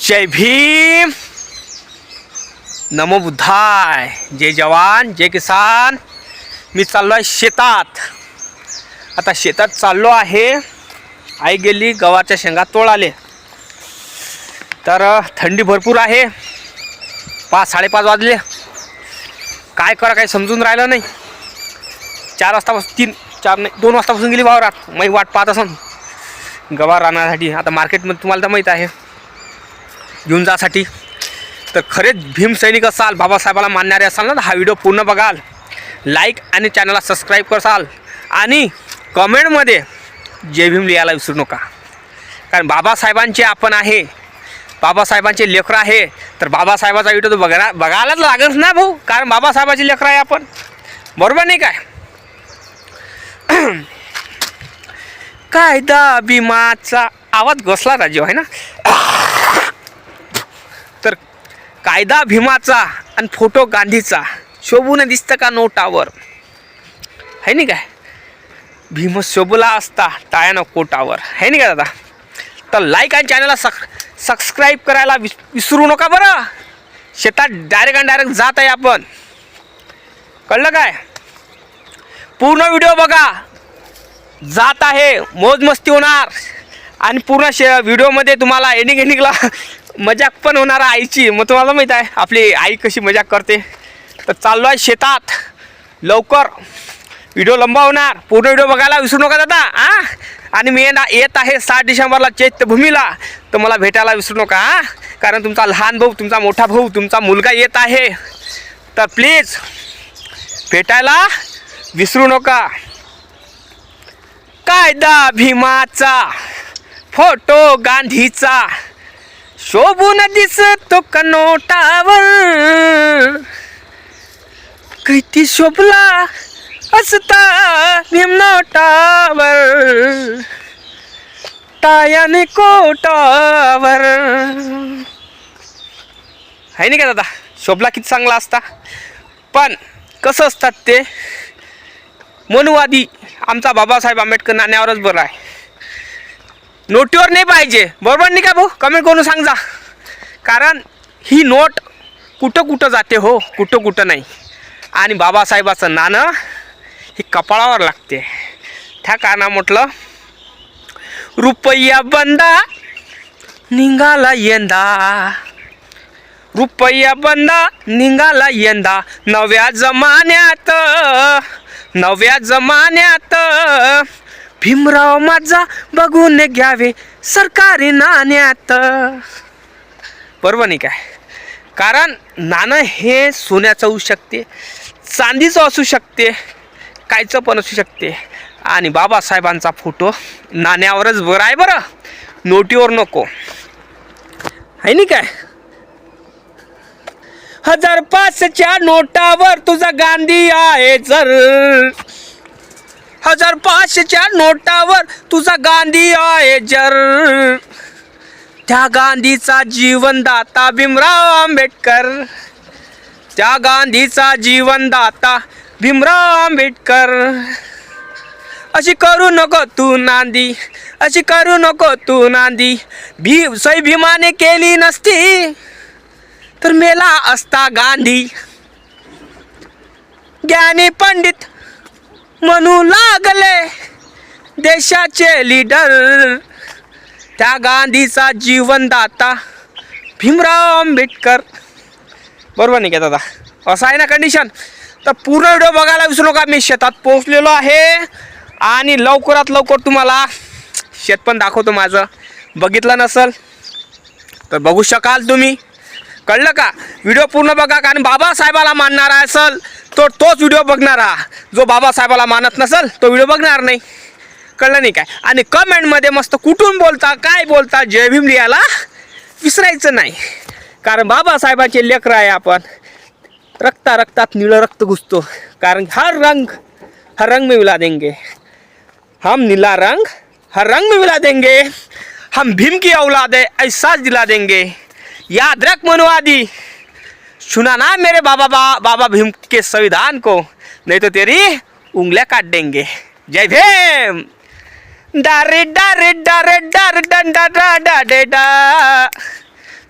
जय भीम। नमो बुद्धाय। जय जवान जय किसान। मी चाललो आहे शेतात. आता शेतात चाललो आहे. आई गेली गव्हाच्या शेंगा तोडाले. तर थंडी भरपूर आहे. पाच साडेपाच वाजले. काय करा काही समजून राहिलं नाही. चार वाजतापासून तीन चार नाही दोन वाजतापासून गेली वावरात. मी वाट पाहत असून. गवा राहण्यासाठी आता मार्केटमध्ये तुम्हाला तर माहीत आहे. घेऊन जासाठी. तर खरेच भीमसैनिक असाल बाबासाहेबाला मानणारे असाल ना तर हा व्हिडिओ पूर्ण बघाल. लाईक आणि चॅनलला सबस्क्राईब करसाल. आणि कमेंटमध्ये जय भीम लिहायला विसरू नका. कारण बाबासाहेबांचे आपण आहे. बाबासाहेबांचे लेकरं आहे. तर बाबासाहेबाचा व्हिडिओ तर बघा बघायलाच लागत ना भाऊ. कारण बाबासाहेबाचे लेकरं आहे आपण. बरोबर नाही काय? कायदा बिमाचा आवाज घसला राजीव आहे ना? तर कायदा भीमाचा आणि फोटो गांधीचा शोभून दिसतं का नोटावर? है नाही काय? भीम शोभला असता टाळ्यानं कोटावर. है नाही का दादा? तर लाईक आणि चॅनलला सक सबस्क्राईब करायला विस विसरू नका बरं. शेतात डायरेक्ट आणि डायरेक्ट जात आहे आपण. कळलं काय? पूर्ण व्हिडिओ बघा. जात आहे मौजमस्ती होणार. आणि पूर्ण शे व्हिडिओमध्ये तुम्हाला एंडिंग एंडिंगला मजाक पण होणार आहे आईची. मग तुम्हाला माहीत आहे आपली आई कशी मजाक करते. तर चाललो आहे शेतात. लवकर. व्हिडिओ लंबा होणार. पूर्ण व्हिडिओ बघायला विसरू नका दादा. आ? आणि मी ना येत आहे सात डिसेंबरला चैत्यभूमीला. तर मला भेटायला विसरू नका हां कारण तुमचा लहान भाऊ तुमचा मोठा भाऊ तुमचा मुलगा येत आहे. तर प्लीज भेटायला विसरू नका. कायदा भीमाचा फोटो गांधीचा शोभून दिसतो कनोटावर. किती शोभला असता भीम नोटावर टायाने कोटावर. आहे नाही का दादा? शोभला किती चांगला असता. पण कसं असतात ते? मनुवादी आमचा बाबासाहेब आंबेडकर नाण्यावरच बरं आहे. नोटीवर नाही पाहिजे. बरोबर नाही का भाऊ? कमेंट करून सांग जा कारण ही नोट कुठं कुठं जाते हो कुठं कुठं नाही. आणि बाबासाहेबाचं नाणं हे कपाळावर लागते. त्या कारणा म्हटलं रुपया बंदा निघाला यंदा. रुपया बंदा निघाला यंदा. नव्या जमान्यात नव्या जमान्यात भीमराव माझा बघून घ्यावे सरकारी नाण्यात. बरोबर नाही काय? कारण नाणं हे सोन्याचं होऊ शकते चांदीचं असू शकते कायचं पण असू शकते. आणि बाबासाहेबांचा फोटो नाण्यावरच बरं आहे बरं. नोटीवर नको. आहे नाही काय? हजार पाचच्या नोटावर तुझा गांधी आहे जर हजार पाचशेच्या नोटावर तुझा गांधी आहे जर. त्या गांधीचा जीवनदाता भीमराव आंबेडकर. त्या गांधीचा जीवनदाता भीमराव आंबेडकर. अशी करू नको तू नांदी अशी करू नको तू नांदी. भी सई भीमाने केली नसती. तर मेला असता गांधी. ज्ञानी पंडित म्हणू लागले देशाचे लीडर त्या गांधीचा जीवनदाता भीमराव आंबेडकर. बरोबर नाही का दादा? असं आहे ना कंडिशन तर पूर्ण व्हिडिओ बघायला विसरू नका मी शेतात पोहोचलेलो आहे. आणि लवकरात लवकर तुम्हाला शेत पण दाखवतो माझं. बघितलं नसल तर बघू शकाल तुम्ही. कळलं का? व्हिडिओ पूर्ण बघा कारण बाबासाहेबाला मानणारा असेल तो तोच व्हिडिओ हा. जो बाबासाहेबाला मानत नसेल तो व्हिडिओ बघणार नाही. कळलं नाही काय? आणि कमेंटमध्ये मस्त कुठून बोलता काय बोलता जय भीम लिहायला विसरायचं नाही. कारण बाबासाहेबाचे लेकर आहे आपण. रक्ता रक्तात निळं रक्त घुसतो. कारण हर रंग हर रंग में मिला देंगे. हम नीला रंग हर रंग में मिला देंगे. हम भीम की औलाद है दिला देंगे. या अदरक मनुवादी सुना ना मेरे बाबा बा, बाबा भीम के संविधान को। नहीं तो तेरी उंगलियां काट देंगे। जय भीम। डारे डारे डारे डार डंडा डा डा डे डा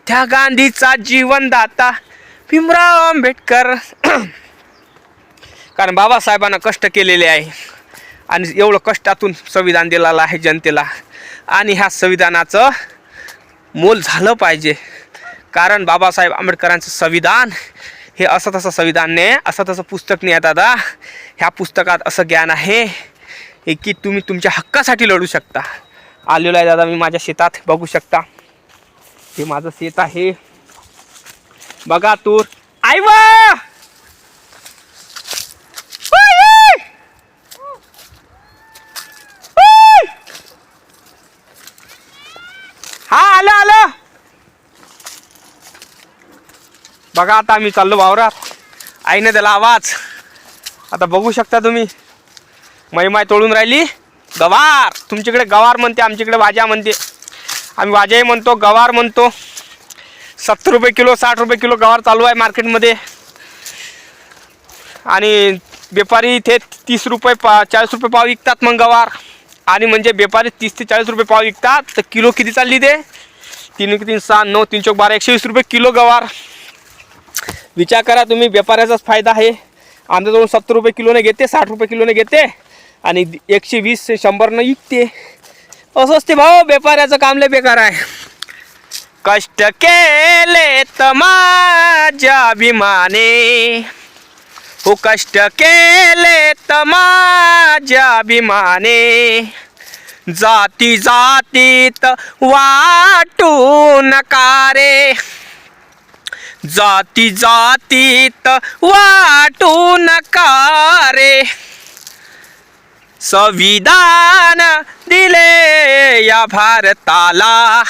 त्या गांधीचा जीवनदाता भीमराव आंबेडकर। कारण बाबासाहेबांना कष्ट केलेले आहे. आणि एवढं कष्टातून संविधान दिलेलं आहे जनतेला. आणि ह्या संविधानाचं मोल झालं पाहिजे. कारण बाबासाहेब आंबेडकरांचं संविधान हे असं तसं संविधान नाही असं तसं पुस्तक नाही आहे दादा. ह्या पुस्तकात असं ज्ञान आहे हे की तुम्ही तुमच्या हक्कासाठी लढू शकता. आलेलो आहे दादा मी माझ्या शेतात बघू शकता. हे माझं शेत आहे. बघा तूर. आई वा हा आलं आलं बघा आता आम्ही चाललो वावरात. आईने त्याला आवाज. आता बघू शकता तुम्ही. मैमाय तोडून राहिली. गवार. तुमच्याकडे गवार म्हणते आमच्याकडे भाज्या म्हणते. आम्ही भाज्याही म्हणतो गवार म्हणतो. सत्तर रुपये किलो साठ रुपये किलो गवार चालू आहे मार्केटमध्ये. आणि व्यापारी इथे तीस रुपये पा चाळीस रुपये पाव विकतात मग गवार. आणि म्हणजे व्यापारी तीस ते चाळीस रुपये पाव विकतात. तर किलो किती चालली ते? तीन एक तीन सहा नऊ तीन चौक बारा एकशे वीस रुपये किलो गवार. विचार करा तुम्ही व्यापाऱ्याचाच फायदा आहे. आमच्याजवळून सत्तर रुपये किलोने घेते साठ रुपये किलोने घेते आणि एकशे वीस ते शंभरनं विकते. असं असते भाऊ व्यापाऱ्याचं काम लय बेकार आहे. कष्ट केले तमाजा अभिमाने. हो कष्ट केले तमाजा अभिमाने. जाती जातीत वाटू नकारे जाती जातीत वाटू नका रे. संविधान दिले या भारताला.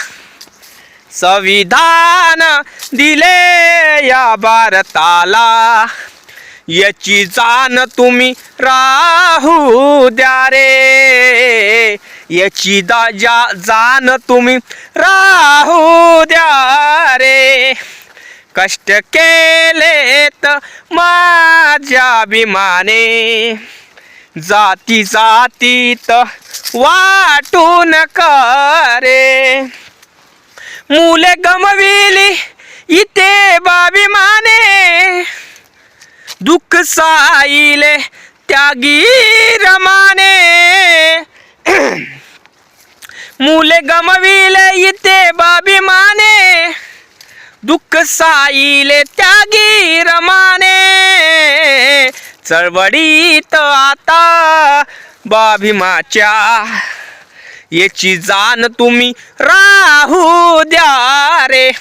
संविधान दिले या भारताला. याची जाण तुम्ही राहू द्या रे. याची दा जा जाण तुम्ही राहू द्या रे. कष्ट केलेत माझ्या अभिमाने. जाती जातीत वाटू करे. रे मुले गमविली इथे बाभिमाने दुःख साईले त्यागी रमाने. मुले गमविले इथे बाभिमाने दुःख साईले त्यागी रमाने. चळवळीत आता बाभिमाच्या. याची जाण तुम्ही राहू द्या रे.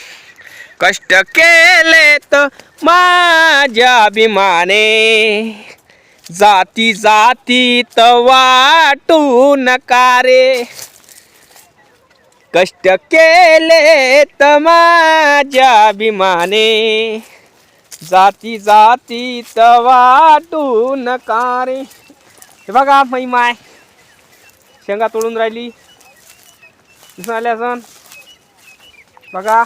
कष्ट केलेत माझ्या अभिमाने. जाती जातीत वाटू नका रे. कष्ट केलेत माझ्या अभिमाने. जाती जातीत वाटू नका रे हे बघा मै माय शेंगा तोडून राहिली. आल्या सण बघा.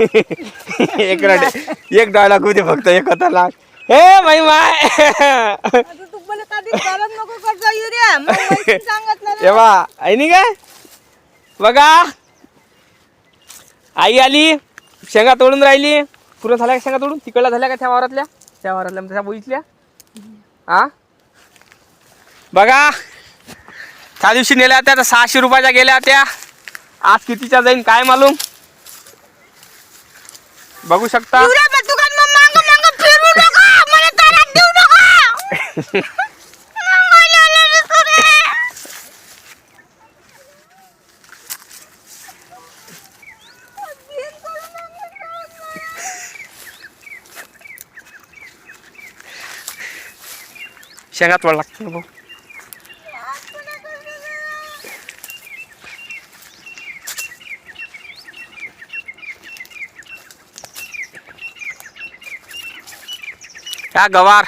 एक रडे. एक डायलॉग होते फक्त एक होता लाग हे मै माय आता हे बा आई नाही काय बघा. आई आली. शेंगा तोडून राहिली. पुरं झाल्या का शेंगा तोडून? तिकडल्या झाल्या का त्या वावरातल्या? त्या वावरातल्या त्या बोईतल्या. हा बघा. त्या दिवशी नेल्या होत्या तर सहाशे रुपयाच्या गेल्या होत्या. आज कितीच्या जाईन काय मालूम? बघू शकता युरिया पण तू काय मग मांग मांग फिरू नका मला तारात देऊ नका मागायला आलं रे तुरे. शेंगात वळ लागते भाऊ. या गवार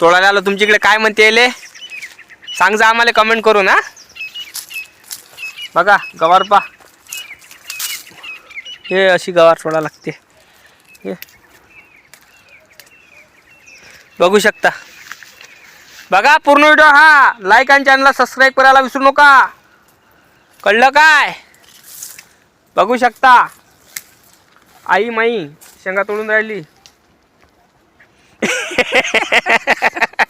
तोडायला आलो तुमच्याकडे काय म्हणते येले सांग जा आम्हाला कमेंट करून हा? बघा गवार पा हे अशी गवार तोडा लागते. हे. बघू शकता. बघा पूर्ण व्हिडिओ हा. लाईक आणि चॅनलला सबस्क्राईब करायला विसरू नका. कळलं काय? बघू शकता. आई माई शेंगा तोडून राहिली.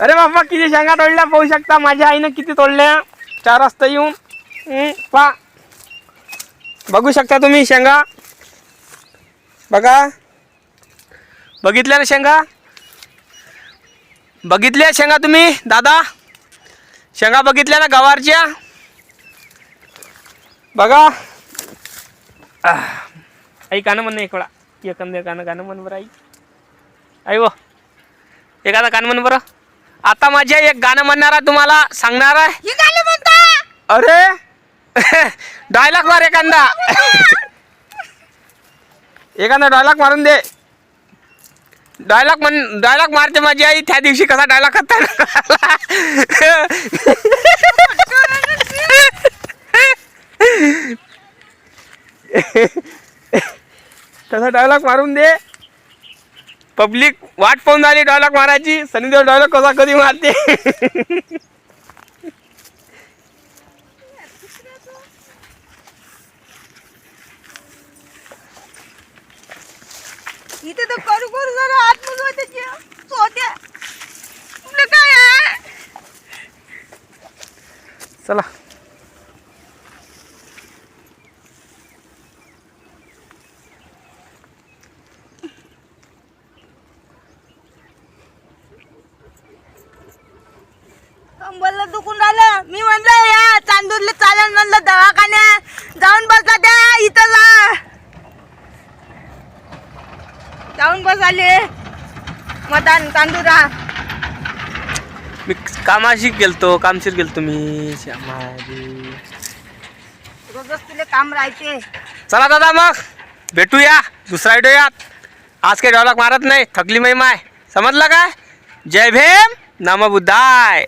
अरे बाबा किती शेंगा तोडल्या? पाहू शकता. माझ्या आईनं किती तोडल्या? चार वाजता येऊन. पा बघू शकता तुम्ही शेंगा. बघा. बघितल्या ना शेंगा? बघितल्या शेंगा तुम्ही दादा? शेंगा बघितल्या ना गवारच्या? बघा. आई गाणं म्हण एक वेळा. एकंदर गाणं गाणं म्हण बरं आई. आई व एखादा गाणं म्हण बरं. आता माझ्या एक गाणं म्हणणारा तुम्हाला सांगणार आहे. अरे. डायलॉग मार एखादा. एखादा डायलॉग मारून दे. डायलॉग म्हण डायलॉग मारते माझी आई त्या दिवशी कसा डायलॉग करता तसा डायलॉग मारून दे. पब्लिक वाट पाहून झाली डायलॉग मारायची. सनी देव डायलॉग कसा कधी मारते? इथे तर करू करू झालं आतमध्ये त्याची सोत्या आपलं काय आहे? चला कंबरला दुखून राहिलं मी म्हणलं या चांदूरला चालन म्हणलं दवाखान्यात जाऊन बसा त्या इथं जा जाऊन बस आले मदान तांदुरा. मी कामाशी गेलतो कामशीर गेलतो मी. रोजच तुले काम राहते चला दादा मग भेटूया दुसरा व्हिडिओ यात. आज काही डायलॉग मारत नाही थकली मै माय समजलं काय? जय भीम नम बुद्धाय.